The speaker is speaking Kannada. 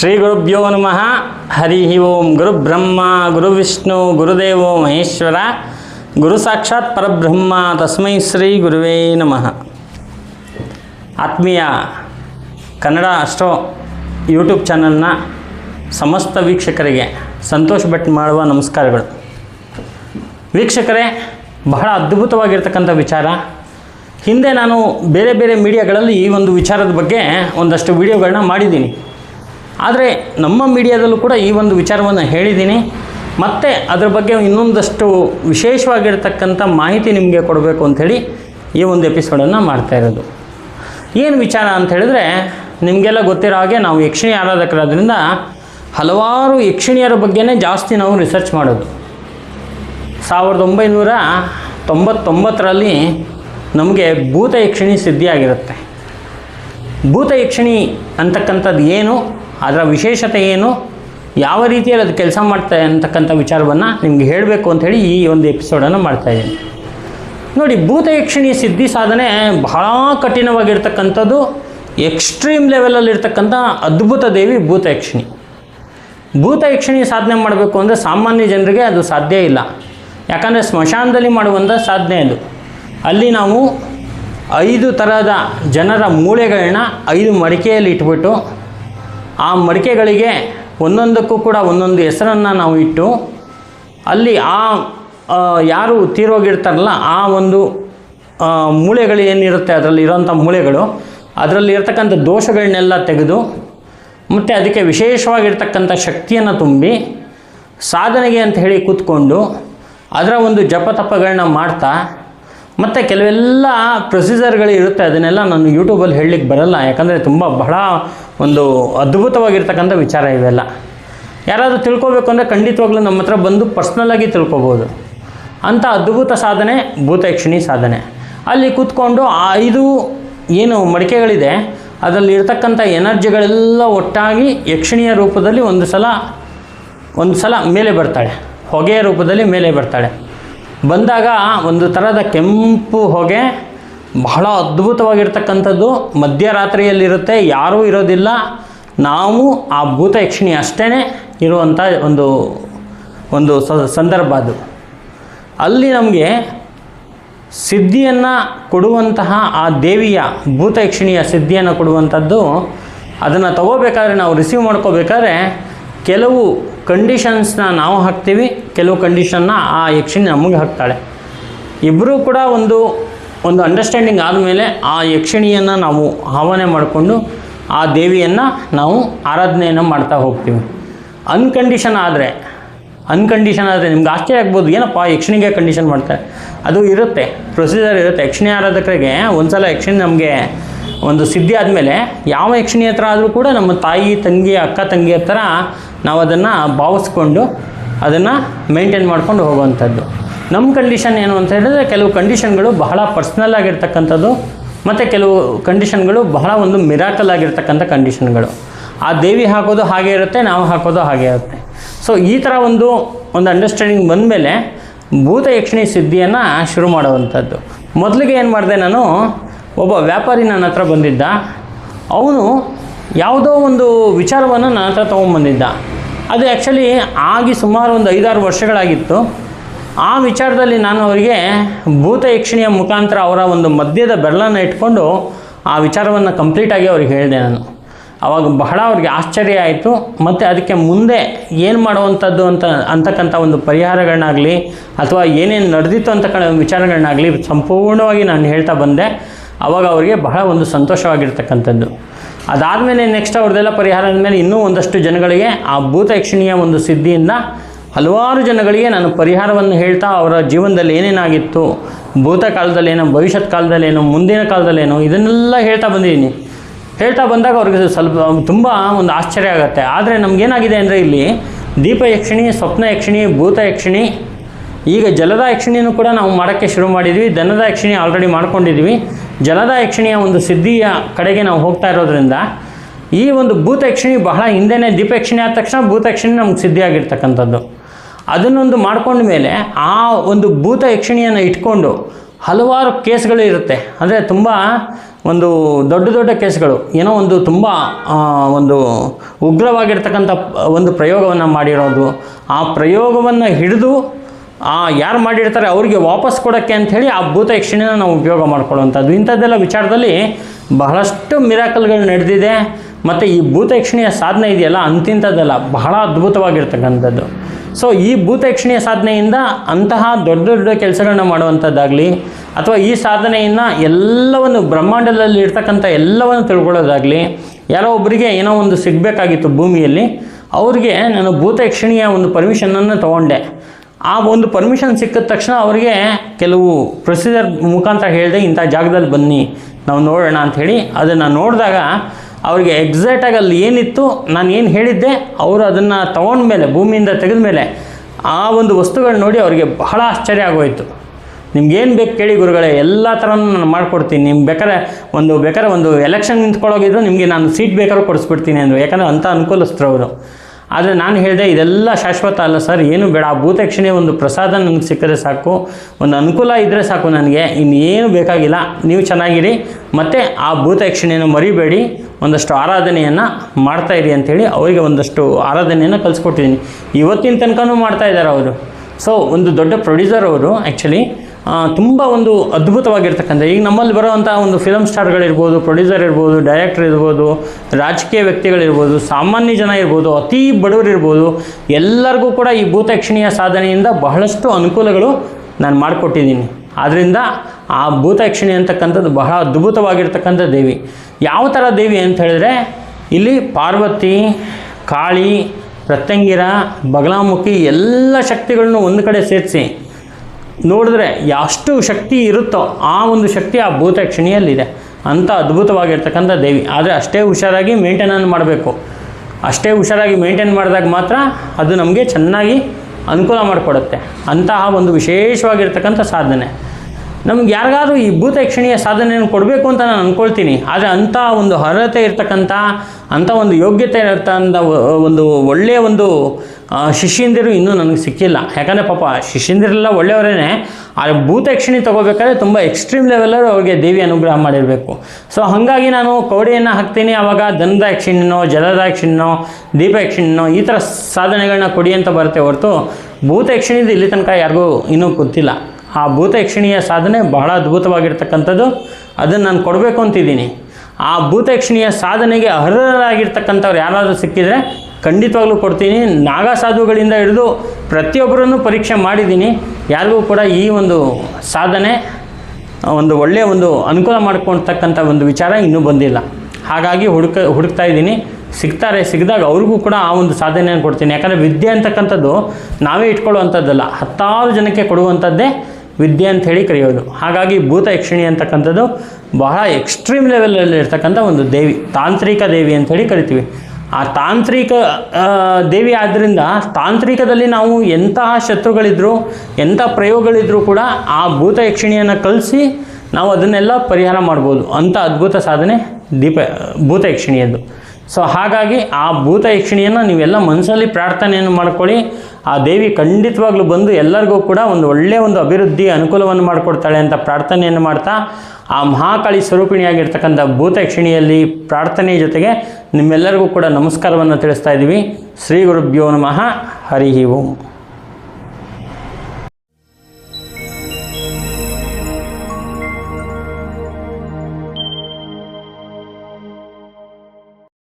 ಶ್ರೀ ಗುರುಭ್ಯೋ ನಮಃ. ಹರಿ ಓಂ. ಗುರು ಬ್ರಹ್ಮ, ಗುರು ವಿಷ್ಣು, ಗುರುದೇವೋ ಮಹೇಶ್ವರ. ಗುರು ಸಾಕ್ಷಾತ್ ಪರಬ್ರಹ್ಮ. ತಸ್ಮೈ ಶ್ರೀ ಗುರುವೇ ನಮಃ. ಆತ್ಮೀಯ ಕನ್ನಡ ಅಷ್ಟೋ ಯೂಟ್ಯೂಬ್ ಚಾನಲ್ನ ಸಮಸ್ತ ವೀಕ್ಷಕರಿಗೆ ಸಂತೋಷ್ ಭಟ್ ಮಾಡುವ ನಮಸ್ಕಾರಗಳು. ವೀಕ್ಷಕರೇ, ಬಹಳ ಅದ್ಭುತವಾಗಿರ್ತಕ್ಕಂಥ ವಿಚಾರ. ಹಿಂದೆ ನಾನು ಬೇರೆ ಬೇರೆ ಮೀಡಿಯಾಗಳಲ್ಲಿ ಈ ಒಂದು ವಿಚಾರದ ಬಗ್ಗೆ ಒಂದಷ್ಟು ವಿಡಿಯೋಗಳನ್ನ ಮಾಡಿದ್ದೀನಿ. ಆದರೆ ನಮ್ಮ ಮೀಡಿಯಾದಲ್ಲೂ ಕೂಡ ಈ ಒಂದು ವಿಚಾರವನ್ನು ಹೇಳಿದ್ದೀನಿ. ಮತ್ತು ಅದರ ಬಗ್ಗೆ ಇನ್ನೊಂದಷ್ಟು ವಿಶೇಷವಾಗಿರ್ತಕ್ಕಂಥ ಮಾಹಿತಿ ನಿಮಗೆ ಕೊಡಬೇಕು ಅಂಥೇಳಿ ಈ ಒಂದು ಎಪಿಸೋಡನ್ನು ಮಾಡ್ತಾ ಇರೋದು. ಏನು ವಿಚಾರ ಅಂತ ಹೇಳಿದ್ರೆ, ನಿಮಗೆಲ್ಲ ಗೊತ್ತಿರೋ ಹಾಗೆ ನಾವು ಯಕ್ಷಿಣಿ ಆರಾಧಕರಾದ್ರಿಂದ ಹಲವಾರು ಯಕ್ಷಿಣಿಯರ ಬಗ್ಗೆನೇ ಜಾಸ್ತಿ ನಾವು ರಿಸರ್ಚ್ ಮಾಡೋದು. ಸಾವಿರದ ಒಂಬೈನೂರ ತೊಂಬತ್ತೊಂಬತ್ತರಲ್ಲಿ ನಮಗೆ ಭೂತ ಯಕ್ಷಿಣಿ ಸಿದ್ಧಿಯಾಗಿರುತ್ತೆ. ಭೂತ ಯಕ್ಷಿಣಿ ಅಂತಕ್ಕಂಥದ್ದು ಏನು? ಅದರ ವಿಶೇಷತೆ ಏನು? ಯಾವ ರೀತಿಯಲ್ಲಿ ಅದು ಕೆಲಸ ಮಾಡ್ತಾ ಅಂತಕ್ಕಂಥ ವಿಚಾರವನ್ನು ನಿಮಗೆ ಹೇಳಬೇಕು ಅಂಥೇಳಿ ಈ ಒಂದು ಎಪಿಸೋಡನ್ನು ಮಾಡ್ತಾಯಿದ್ದೀನಿ ನೋಡಿ ಭೂತ ಯಕ್ಷಿಣಿ ಸಿದ್ಧಿ ಸಾಧನೆ ಬಹಳ ಕಠಿಣವಾಗಿರ್ತಕ್ಕಂಥದ್ದು ಎಕ್ಸ್ಟ್ರೀಮ್ ಲೆವೆಲಲ್ಲಿರ್ತಕ್ಕಂಥ ಅದ್ಭುತ ದೇವಿ ಭೂತ ಯಕ್ಷಿಣಿ ಭೂತ ಯಕ್ಷಿಣಿ ಸಾಧನೆ ಮಾಡಬೇಕು ಅಂದರೆ ಸಾಮಾನ್ಯ ಜನರಿಗೆ ಅದು ಸಾಧ್ಯ ಇಲ್ಲ. ಯಾಕಂದರೆ ಸ್ಮಶಾನದಲ್ಲಿ ಮಾಡುವಂಥ ಸಾಧನೆ ಅದು. ಅಲ್ಲಿ ನಾವು ಐದು ಥರದ ಜನರ ಮೂಳೆಗಳನ್ನ ಐದು ಮಡಿಕೆಯಲ್ಲಿ ಇಟ್ಬಿಟ್ಟು ಆ ಮಡಿಕೆಗಳಿಗೆ ಒಂದೊಂದಕ್ಕೂ ಕೂಡ ಒಂದೊಂದು ಹೆಸರನ್ನು ನಾವು ಇಟ್ಟು ಅಲ್ಲಿ ಆ ಯಾರು ತೀರೋಗಿರ್ತಾರಲ್ಲ ಆ ಒಂದು ಮೂಳೆಗಳು ಏನಿರುತ್ತೆ ಅದರಲ್ಲಿ ಇರೋಂಥ ಮೂಳೆಗಳು, ಅದರಲ್ಲಿ ಇರತಕ್ಕಂಥ ದೋಷಗಳನ್ನೆಲ್ಲ ತೆಗೆದು ಮತ್ತು ಅದಕ್ಕೆ ವಿಶೇಷವಾಗಿರ್ತಕ್ಕಂಥ ಶಕ್ತಿಯನ್ನು ತುಂಬಿ ಸಾಧನೆಗೆ ಅಂತ ಹೇಳಿ ಕೂತ್ಕೊಂಡು ಅದರ ಒಂದು ಜಪ ತಪಗಳನ್ನ ಮಾಡ್ತಾ ಮತ್ತು ಕೆಲವೆಲ್ಲ ಪ್ರೊಸೀಜರ್ಗಳು ಇರುತ್ತೆ, ಅದನ್ನೆಲ್ಲ ನಾನು ಯೂಟ್ಯೂಬಲ್ಲಿ ಹೇಳಲಿಕ್ಕೆ ಬರಲ್ಲ. ಯಾಕಂದರೆ ತುಂಬ ಬಹಳ ಒಂದು ಅದ್ಭುತವಾಗಿರ್ತಕ್ಕಂಥ ವಿಚಾರ ಇವೆಲ್ಲ. ಯಾರಾದರೂ ತಿಳ್ಕೊಬೇಕು ಅಂದರೆ ಖಂಡಿತವಾಗ್ಲೂ ನಮ್ಮ ಹತ್ರ ಬಂದು ಪರ್ಸ್ನಲಾಗಿ ತಿಳ್ಕೊಬೋದು. ಅಂಥ ಅದ್ಭುತ ಸಾಧನೆ ಭೂತಯಕ್ಷಿಣಿ ಸಾಧನೆ. ಅಲ್ಲಿ ಕೂತ್ಕೊಂಡು ಆ ಐದು ಏನು ಮಡಿಕೆಗಳಿದೆ ಅದರಲ್ಲಿ ಇರ್ತಕ್ಕಂಥ ಎನರ್ಜಿಗಳೆಲ್ಲ ಒಟ್ಟಾಗಿ ಯಕ್ಷಿಣಿಯ ರೂಪದಲ್ಲಿ ಒಂದು ಸಲ ಒಂದು ಸಲ ಮೇಲೆ ಬರ್ತಾಳೆ. ಹೊಗೆಯ ರೂಪದಲ್ಲಿ ಮೇಲೆ ಬರ್ತಾಳೆ. ಬಂದಾಗ ಒಂದು ಥರದ ಕೆಂಪು ಹೊಗೆ ಬಹಳ ಅದ್ಭುತವಾಗಿರ್ತಕ್ಕಂಥದ್ದು. ಮಧ್ಯರಾತ್ರಿಯಲ್ಲಿರುತ್ತೆ, ಯಾರೂ ಇರೋದಿಲ್ಲ. ನಾವು ಆ ಭೂತ ಯಕ್ಷಿಣಿ ಅಷ್ಟೇ ಇರುವಂಥ ಒಂದು ಒಂದು ಸಂದರ್ಭ ಅದು. ಅಲ್ಲಿ ನಮಗೆ ಸಿದ್ಧಿಯನ್ನು ಕೊಡುವಂತಹ ಆ ದೇವಿಯ ಭೂತ ಯಕ್ಷಿಣಿಯ ಸಿದ್ಧಿಯನ್ನು ಕೊಡುವಂಥದ್ದು, ಅದನ್ನು ತಗೋಬೇಕಾದ್ರೆ ನಾವು ರಿಸೀವ್ ಮಾಡ್ಕೋಬೇಕಾದ್ರೆ ಕೆಲವು ಕಂಡೀಷನ್ಸ್ನ ನಾವು ಹಾಕ್ತೀವಿ, ಕೆಲವು ಕಂಡೀಷನ್ನ ಆ ಯಕ್ಷಿಣಿ ನಮಗೆ ಹಾಕ್ತಾಳೆ. ಇಬ್ಬರೂ ಕೂಡ ಒಂದು ಒಂದು ಅಂಡರ್ಸ್ಟ್ಯಾಂಡಿಂಗ್ ಆದಮೇಲೆ ಆ ಯಕ್ಷಿಣಿಯನ್ನು ನಾವು ಆಹ್ವಾನ ಮಾಡಿಕೊಂಡು ಆ ದೇವಿಯನ್ನು ನಾವು ಆರಾಧನೆಯನ್ನು ಮಾಡ್ತಾ ಹೋಗ್ತೀವಿ. ಅನ್ಕಂಡೀಷನ್ ಆದರೆ ಅನ್ಕಂಡೀಷನ್ ಆದರೆ ನಿಮ್ಗೆ ಆಶ್ಚರ್ಯ ಆಗ್ಬೋದು, ಏನಪ್ಪ ಯಕ್ಷಿಣಿಗೆ ಕಂಡೀಷನ್ ಮಾಡ್ತಾರೆ. ಅದು ಇರುತ್ತೆ ಪ್ರೊಸೀಜರ್ ಇರುತ್ತೆ. ಯಕ್ಷಿಣಿ ಆರಾಧಕರಿಗೆ ಒಂದು ಸಲ ಯಕ್ಷಿಣಿ ನಮಗೆ ಒಂದು ಸಿದ್ಧಿ ಆದಮೇಲೆ ಯಾವ ಯಕ್ಷಿಣಿ ಹತ್ರ ಆದರೂ ಕೂಡ ನಮ್ಮ ತಾಯಿ, ತಂಗಿ, ಅಕ್ಕ ತಂಗಿ ಹತ್ರ ನಾವು ಅದನ್ನು ಭಾವಿಸ್ಕೊಂಡು ಅದನ್ನು ಮೇಂಟೈನ್ ಮಾಡ್ಕೊಂಡು ಹೋಗುವಂಥದ್ದು. ನಮ್ಮ ಕಂಡೀಷನ್ ಏನು ಅಂತ ಹೇಳಿದ್ರೆ ಕೆಲವು ಕಂಡೀಷನ್ಗಳು ಬಹಳ ಪರ್ಸ್ನಲ್ ಆಗಿರ್ತಕ್ಕಂಥದ್ದು ಮತ್ತು ಕೆಲವು ಕಂಡೀಷನ್ಗಳು ಬಹಳ ಒಂದು ಮಿರಾಕಲ್ ಆಗಿರ್ತಕ್ಕಂಥ ಕಂಡೀಷನ್ಗಳು ಆ ದೇವಿ ಹಾಕೋದು ಹಾಗೆ ಇರುತ್ತೆ, ನಾವು ಹಾಕೋದು ಹಾಗೆ ಇರುತ್ತೆ. ಸೊ ಈ ಥರ ಒಂದು ಒಂದು ಅಂಡರ್ಸ್ಟ್ಯಾಂಡಿಂಗ್ ಬಂದಮೇಲೆ ಭೂತ ಯಕ್ಷಿಣಿ ಸಿದ್ಧಿಯನ್ನು ಶುರು ಮಾಡುವಂಥದ್ದು. ಮೊದಲಿಗೆ ಏನು ಮಾಡಿದೆ ನಾನು ಒಬ್ಬ ವ್ಯಾಪಾರಿ ನನ್ನ ಹತ್ರ ಬಂದಿದ್ದ. ಅವನು ಯಾವುದೋ ಒಂದು ವಿಚಾರವನ್ನು ನನ್ನ ಹತ್ರ ತೊಗೊಂಬಂದಿದ್ದ. ಅದು ಆ್ಯಕ್ಚುಲಿ ಆಗಿ ಸುಮಾರು ಒಂದು ಐದಾರು ವರ್ಷಗಳಾಗಿತ್ತು. ಆ ವಿಚಾರದಲ್ಲಿ ನಾನು ಅವರಿಗೆ ಭೂತ ಯಕ್ಷಿಣಿಯ ಮುಖಾಂತರ ಅವರ ಒಂದು ಮಧ್ಯದ ಬೆರಳನ್ನು ಇಟ್ಕೊಂಡು ಆ ವಿಚಾರವನ್ನು ಕಂಪ್ಲೀಟಾಗಿ ಅವ್ರಿಗೆ ಹೇಳಿದೆ ನಾನು. ಆವಾಗ ಬಹಳ ಅವ್ರಿಗೆ ಆಶ್ಚರ್ಯ ಆಯಿತು. ಮತ್ತು ಅದಕ್ಕೆ ಮುಂದೆ ಏನು ಮಾಡುವಂಥದ್ದು ಅಂತ ಅಂತಕ್ಕಂಥ ಒಂದು ಪರಿಹಾರಗಳನ್ನಾಗಲಿ ಅಥವಾ ಏನೇನು ನಡೆದಿತ್ತು ಅಂತಕ್ಕಂಥ ವಿಚಾರಗಳನ್ನಾಗಲಿ ಸಂಪೂರ್ಣವಾಗಿ ನಾನು ಹೇಳ್ತಾ ಬಂದೆ. ಆವಾಗ ಅವರಿಗೆ ಬಹಳ ಒಂದು ಸಂತೋಷವಾಗಿರ್ತಕ್ಕಂಥದ್ದು. ಅದಾದಮೇಲೆ ನೆಕ್ಸ್ಟ್ ಅವ್ರದ್ದೆಲ್ಲ ಪರಿಹಾರ ಆದಮೇಲೆ ಇನ್ನೂ ಒಂದಷ್ಟು ಜನಗಳಿಗೆ ಆ ಭೂತ ಯಕ್ಷಿಣಿಯ ಒಂದು ಸಿದ್ಧಿಯಿಂದ ಹಲವಾರು ಜನಗಳಿಗೆ ನಾನು ಪರಿಹಾರವನ್ನು ಹೇಳ್ತಾ ಅವರ ಜೀವನದಲ್ಲಿ ಏನೇನಾಗಿತ್ತು ಭೂತ ಕಾಲದಲ್ಲಿ ಭವಿಷ್ಯದ ಭವಿಷ್ಯತ್ ಕಾಲದಲ್ಲಿ ಏನೋ ಮುಂದಿನ ಕಾಲದಲ್ಲೇನೋ ಇದನ್ನೆಲ್ಲ ಹೇಳ್ತಾ ಬಂದಿದ್ದೀನಿ. ಹೇಳ್ತಾ ಬಂದಾಗ ಅವ್ರಿಗೆ ಸ್ವಲ್ಪ, ತುಂಬ ಒಂದು ಆಶ್ಚರ್ಯ ಆಗುತ್ತೆ. ಆದರೆ ನಮಗೇನಾಗಿದೆ ಅಂದರೆ ಇಲ್ಲಿ ದೀಪ ಯಕ್ಷಿಣಿ, ಸ್ವಪ್ನ ಯಕ್ಷಿಣಿ, ಭೂತ ಯಕ್ಷಿಣಿ, ಈಗ ಜಲದ ಯಕ್ಷಿಣಿಯನ್ನು ಕೂಡ ನಾವು ಮಾಡೋಕ್ಕೆ ಶುರು ಮಾಡಿದ್ವಿ. ದನದ ಯಕ್ಷಿಣಿ ಆಲ್ರೆಡಿ ಮಾಡ್ಕೊಂಡಿದ್ವಿ. ಜಲದ ಯಕ್ಷಿಣಿಯ ಒಂದು ಸಿದ್ಧಿಯ ಕಡೆಗೆ ನಾವು ಹೋಗ್ತಾ ಇರೋದ್ರಿಂದ ಈ ಒಂದು ಭೂತ ಯಕ್ಷಿಣಿ ಬಹಳ ಹಿಂದೆನೇ ದೀಪ ಯಕ್ಷಿಣಿ ಆದ ತಕ್ಷಣ ಭೂತ ಯಕ್ಷಿಣಿ ನಮ್ಗೆ ಸಿದ್ಧಿಯಾಗಿರ್ತಕ್ಕಂಥದ್ದು. ಅದನ್ನೊಂದು ಮಾಡ್ಕೊಂಡ ಮೇಲೆ ಆ ಒಂದು ಭೂತ ಯಕ್ಷಿಣಿಯನ್ನು ಇಟ್ಕೊಂಡು ಹಲವಾರು ಕೇಸ್ಗಳು ಇರುತ್ತೆ. ಅಂದರೆ ತುಂಬ ಒಂದು ದೊಡ್ಡ ದೊಡ್ಡ ಕೇಸ್ಗಳು. ಏನೋ ಒಂದು ತುಂಬ ಒಂದು ಉಗ್ರವಾಗಿರ್ತಕ್ಕಂಥ ಒಂದು ಪ್ರಯೋಗವನ್ನು ಮಾಡಿರೋದು. ಆ ಪ್ರಯೋಗವನ್ನು ಹಿಡಿದು, ಆ, ಯಾರು ಮಾಡಿರ್ತಾರೆ ಅವರಿಗೆ ವಾಪಸ್ ಕೊಡೋಕ್ಕೆ ಅಂಥೇಳಿ ಆ ಭೂತ ಯಕ್ಷಿಣನ ನಾವು ಉಪಯೋಗ ಮಾಡ್ಕೊಳ್ಳುವಂಥದ್ದು. ಇಂಥದ್ದೆಲ್ಲ ವಿಚಾರದಲ್ಲಿ ಬಹಳಷ್ಟು ಮಿರಾಕಲ್ಗಳು ನಡೆದಿದೆ. ಮತ್ತು ಈ ಭೂತ ಯಕ್ಷಿಣಿಯ ಸಾಧನೆ ಇದೆಯಲ್ಲ, ಅಂತಿಂಥದ್ದೆಲ್ಲ ಬಹಳ ಅದ್ಭುತವಾಗಿರ್ತಕ್ಕಂಥದ್ದು. ಸೊ ಈ ಭೂತೇಕ್ಷಣೀಯ ಸಾಧನೆಯಿಂದ ಅಂತಹ ದೊಡ್ಡ ದೊಡ್ಡ ಕೆಲಸಗಳನ್ನ ಮಾಡುವಂಥದ್ದಾಗಲಿ ಅಥವಾ ಈ ಸಾಧನೆಯನ್ನು ಎಲ್ಲವನ್ನು ಬ್ರಹ್ಮಾಂಡದಲ್ಲಿ ಇರ್ತಕ್ಕಂಥ ಎಲ್ಲವನ್ನು ತಿಳ್ಕೊಳ್ಳೋದಾಗಲಿ, ಯಾರೋ ಒಬ್ಬರಿಗೆ ಏನೋ ಒಂದು ಸಿಗಬೇಕಾಗಿತ್ತು ಭೂಮಿಯಲ್ಲಿ, ಅವ್ರಿಗೆ ನಾನು ಭೂತಕ್ಷಿಣಿಯ ಒಂದು ಪರ್ಮಿಷನನ್ನು ತೊಗೊಂಡೆ. ಆ ಒಂದು ಪರ್ಮಿಷನ್ ಸಿಕ್ಕಿದ ತಕ್ಷಣ ಅವರಿಗೆ ಕೆಲವು ಪ್ರೊಸೀಜರ್ ಮುಖಾಂತರ ಹೇಳಿದೆ, ಇಂಥ ಜಾಗದಲ್ಲಿ ಬನ್ನಿ, ನಾವು ನೋಡೋಣ ಅಂಥೇಳಿ ಅದನ್ನು ನೋಡಿದಾಗ ಅವ್ರಿಗೆ ಎಕ್ಸಾಕ್ಟಾಗಿ ಅಲ್ಲಿ ಏನಿತ್ತು, ನಾನು ಏನು ಹೇಳಿದ್ದೆ, ಅವರು ಅದನ್ನು ತೊಗೊಂಡ್ಮೇಲೆ ಭೂಮಿಯಿಂದ ತೆಗೆದ ಮೇಲೆ ಆ ಒಂದು ವಸ್ತುಗಳು ನೋಡಿ ಅವರಿಗೆ ಬಹಳ ಆಶ್ಚರ್ಯ ಆಗೋಯಿತು. ನಿಮ್ಗೇನು ಬೇಕು ಕೇಳಿ ಗುರುಗಳೇ, ಎಲ್ಲ ಥರನೂ ನಾನು ಮಾಡಿಕೊಡ್ತೀನಿ. ನಿಮ್ಗೆ ಬೇಕಾದ್ರೆ ಒಂದು ಬೇಕಾದ್ರೆ ಒಂದು ಎಲೆಕ್ಷನ್ ನಿಂತ್ಕೊಳ್ಳೋಗಿದ್ರು ನಿಮಗೆ ನಾನು ಸೀಟ್ ಬೇಕಾದ್ರೂ ಕೊಡಿಸ್ಬಿಡ್ತೀನಿ ಅಂದರು. ಯಾಕಂದರೆ ಅಂಥ ಅನುಕೂಲಸ್ಥರು ಅವರು. ಆದರೆ ನಾನು ಹೇಳಿದೆ, ಇದೆಲ್ಲ ಶಾಶ್ವತ ಅಲ್ಲ ಸರ್, ಏನು ಬೇಡ. ಆ ಭೂತಕ್ಷಣೆ ಒಂದು ಪ್ರಸಾದ ನನಗೆ ಸಿಕ್ಕರೆ ಸಾಕು. ಒಂದು ಅನುಕೂಲ ಇದ್ದರೆ ಸಾಕು ನನಗೆ. ಇನ್ನೇನು ಬೇಕಾಗಿಲ್ಲ. ನೀವು ಚೆನ್ನಾಗಿರಿ. ಮತ್ತು ಆ ಭೂತಕ್ಷಣೆಯನ್ನು ಮರಿಬೇಡಿ. ಒಂದಷ್ಟು ಆರಾಧನೆಯನ್ನು ಮಾಡ್ತಾ ಇರಿ ಅಂಥೇಳಿ ಅವರಿಗೆ ಒಂದಷ್ಟು ಆರಾಧನೆಯನ್ನು ಕಲಿಸ್ಕೊಟ್ಟಿದ್ದೀನಿ ಇವತ್ತಿನ ತನಕನೂ ಮಾಡ್ತಾ ಇದ್ದಾರೆ ಅವರು. ಸೊ ಒಂದು ದೊಡ್ಡ ಪ್ರೊಡ್ಯೂಸರ್ ಅವರು ಆ್ಯಕ್ಚುಲಿ ತುಂಬ ಒಂದು ಅದ್ಭುತವಾಗಿರ್ತಕ್ಕಂಥ, ಈಗ ನಮ್ಮಲ್ಲಿ ಬರೋವಂಥ ಒಂದು ಫಿಲಮ್ ಸ್ಟಾರ್ಗಳಿರ್ಬೋದು ಪ್ರೊಡ್ಯೂಸರ್ ಇರ್ಬೋದು ಡೈರೆಕ್ಟರ್ ಇರ್ಬೋದು, ರಾಜಕೀಯ ವ್ಯಕ್ತಿಗಳಿರ್ಬೋದು, ಸಾಮಾನ್ಯ ಜನ ಇರ್ಬೋದು, ಅತಿ ಬಡವರಿರ್ಬೋದು ಎಲ್ಲರಿಗೂ ಕೂಡ ಈ ಭೂತಕ್ಷಣೀಯ ಸಾಧನೆಯಿಂದ ಬಹಳಷ್ಟು ಅನುಕೂಲಗಳು ನಾನು ಮಾಡಿಕೊಟ್ಟಿದ್ದೀನಿ ಆದ್ದರಿಂದ ಆ ಭೂತಯಕ್ಷಿಣಿ ಅಂತಕ್ಕಂಥದ್ದು ಬಹಳ ಅದ್ಭುತವಾಗಿರ್ತಕ್ಕಂಥ ದೇವಿ. ಯಾವ ಥರ ದೇವಿ ಅಂತ ಹೇಳಿದ್ರೆ, ಇಲ್ಲಿ ಪಾರ್ವತಿ, ಕಾಳಿ ಪ್ರತ್ಯಂಗಿರ ಬಗಲಾಮುಖಿ ಎಲ್ಲ ಶಕ್ತಿಗಳನ್ನು ಒಂದು ಕಡೆ ಸೇರಿಸಿ ನೋಡಿದ್ರೆ ಎಷ್ಟು ಶಕ್ತಿ ಇರುತ್ತೋ ಆ ಒಂದು ಶಕ್ತಿ ಆ ಭೂತಕ್ಷಿಣಿಯಲ್ಲಿದೆ. ಅಂಥ ಅದ್ಭುತವಾಗಿರ್ತಕ್ಕಂಥ ದೇವಿ. ಆದರೆ ಅಷ್ಟೇ ಹುಷಾರಾಗಿ ಮೇಂಟೈನನ್ನು ಮಾಡಬೇಕು. ಅಷ್ಟೇ ಹುಷಾರಾಗಿ ಮೇಂಟೈನ್ ಮಾಡಿದಾಗ ಮಾತ್ರ ಅದು ನಮಗೆ ಚೆನ್ನಾಗಿ ಅನುಕೂಲ ಮಾಡಿಕೊಡುತ್ತೆ. ಅಂತಹ ಒಂದು ವಿಶೇಷವಾಗಿರ್ತಕ್ಕಂಥ ಸಾಧನೆ. ನಮ್ಗೆ ಯಾರಿಗಾದ್ರೂ ಈ ಭೂತಕ್ಷಣೀಯ ಸಾಧನೆಯನ್ನು ಕೊಡಬೇಕು ಅಂತ ನಾನು ಅಂದ್ಕೊಳ್ತೀನಿ ಆದರೆ ಅಂಥ ಒಂದು ಅರ್ಹತೆ ಇರ್ತಕ್ಕಂಥ, ಅಂಥ ಒಂದು ಯೋಗ್ಯತೆ ಇರ್ತಕ್ಕಂಥ ಒಂದು ಒಳ್ಳೆಯ ಒಂದು ಶಿಷ್ಯಂದಿರು ಇನ್ನೂ ನನಗೆ ಸಿಕ್ಕಿಲ್ಲ. ಯಾಕಂದರೆ ಪಾಪ ಶಿಷ್ಯಂದಿರೆಲ್ಲ ಒಳ್ಳೆಯವರೇ ಆದರೆ ಭೂತಕ್ಷಿಣಿ ತೊಗೋಬೇಕಾದ್ರೆ ತುಂಬ ಎಕ್ಸ್ಟ್ರೀಮ್ ಲೆವೆಲಲ್ಲಿ ಅವ್ರಿಗೆ ದೇವಿ ಅನುಗ್ರಹ ಮಾಡಿರಬೇಕು. ಸೊ ಹಾಗಾಗಿ ನಾನು ಕೌಡಿಯನ್ನು ಹಾಕ್ತೀನಿ. ಆವಾಗ ದಂದ ಯಕ್ಷಿಣಿನೋ ಜಲದ ದೀಪ ಈ ಥರ ಸಾಧನೆಗಳನ್ನ ಕೊಡಿ ಅಂತ ಬರುತ್ತೆ ಹೊರತು ಭೂತ ಯಕ್ಷಿಣಿದು ಇಲ್ಲಿ ತನಕ ಯಾರಿಗೂ ಇನ್ನೂ ಗೊತ್ತಿಲ್ಲ. ಆ ಭೂತ ಯಕ್ಷಿಣಿಯ ಸಾಧನೆ ಬಹಳ ಅದ್ಭುತವಾಗಿರ್ತಕ್ಕಂಥದ್ದು. ಅದನ್ನು ನಾನು ಕೊಡಬೇಕು ಅಂತಿದ್ದೀನಿ. ಆ ಭೂತಯಕ್ಷಿಣಿಯ ಸಾಧನೆಗೆ ಅರ್ಹರಾಗಿರ್ತಕ್ಕಂಥವ್ರು ಯಾರಾದರೂ ಸಿಕ್ಕಿದರೆ ಖಂಡಿತವಾಗ್ಲೂ ಕೊಡ್ತೀನಿ. ನಾಗ ಸಾಧುಗಳಿಂದ ಹಿಡಿದು ಪ್ರತಿಯೊಬ್ಬರನ್ನು ಪರೀಕ್ಷೆ ಮಾಡಿದ್ದೀನಿ. ಯಾರಿಗೂ ಕೂಡ ಈ ಒಂದು ಸಾಧನೆ, ಒಂದು ಒಳ್ಳೆಯ ಒಂದು ಅನುಕೂಲ ಮಾಡ್ಕೊಳ್ತಕ್ಕಂಥ ಒಂದು ವಿಚಾರ ಇನ್ನೂ ಬಂದಿಲ್ಲ. ಹಾಗಾಗಿ ಹುಡುಕ, ಹುಡುಕ್ತಾ ಇದ್ದೀನಿ. ಸಿಗ್ತಾರೆ ಸಿಕ್ಕಿದಾಗ ಅವ್ರಿಗೂ ಕೂಡ ಆ ಒಂದು ಸಾಧನೆಯನ್ನು ಕೊಡ್ತೀನಿ. ಯಾಕಂದರೆ ವಿದ್ಯೆ ಅಂತಕ್ಕಂಥದ್ದು ನಾವೇ ಇಟ್ಕೊಳ್ಳುವಂಥದ್ದಲ್ಲ. ಹತ್ತಾರು ಜನಕ್ಕೆ ಕೊಡುವಂಥದ್ದೇ ವಿದ್ಯೆ ಅಂತ ಹೇಳಿ ಕರೆಯೋದು. ಹಾಗಾಗಿ ಭೂತ ಯಕ್ಷಿಣಿ ಅಂತಕ್ಕಂಥದ್ದು ಬಹಳ ಎಕ್ಸ್ಟ್ರೀಮ್ ಲೆವೆಲಲ್ಲಿ ಇರ್ತಕ್ಕಂಥ ಒಂದು ದೇವಿ, ತಾಂತ್ರಿಕ ದೇವಿ ಅಂತ ಹೇಳಿ ಕರಿತೀವಿ. ಆ ತಾಂತ್ರಿಕ ದೇವಿ ಆದ್ದರಿಂದ ತಾಂತ್ರಿಕದಲ್ಲಿ ನಾವು ಎಂತಹ ಶತ್ರುಗಳಿದ್ರು, ಎಂಥ ಪ್ರಯೋಗಗಳಿದ್ರೂ ಕೂಡ ಆ ಭೂತ ಯಕ್ಷಿಣಿಯನ್ನು ಕಲಿಸಿ ನಾವು ಅದನ್ನೆಲ್ಲ ಪರಿಹಾರ ಮಾಡ್ಬೋದು. ಅಂಥ ಅದ್ಭುತ ಸಾಧನೆ ದೀಪ, ಭೂತ ಯಕ್ಷಿಣಿಯದ್ದು. ಸೊ, ಹಾಗಾಗಿ ಆ ಭೂತ ಯಕ್ಷಿಣಿಯನ್ನು ನೀವೆಲ್ಲ ಮನಸ್ಸಲ್ಲಿ ಪ್ರಾರ್ಥನೆಯನ್ನು ಮಾಡ್ಕೊಳ್ಳಿ. ಆ ದೇವಿ ಖಂಡಿತವಾಗ್ಲೂ ಬಂದು ಎಲ್ಲರಿಗೂ ಕೂಡ ಒಂದು ಒಳ್ಳೆಯ ಒಂದು ಅಭಿವೃದ್ಧಿ ಅನುಕೂಲವನ್ನು ಮಾಡಿಕೊಡ್ತಾಳೆ ಅಂತ ಪ್ರಾರ್ಥನೆಯನ್ನು ಮಾಡ್ತಾ ಆ ಮಹಾಕಾಳಿ ಸ್ವರೂಪಿಣಿಯಾಗಿರ್ತಕ್ಕಂಥ ಭೂತ ಪ್ರಾರ್ಥನೆ ಜೊತೆಗೆ ನಿಮ್ಮೆಲ್ಲರಿಗೂ ಕೂಡ ನಮಸ್ಕಾರವನ್ನು ತಿಳಿಸ್ತಾ ಇದ್ದೀವಿ. ಶ್ರೀ ಗುರುಭ್ಯೋ ನಮಃ. ಹರಿ ಓಂ.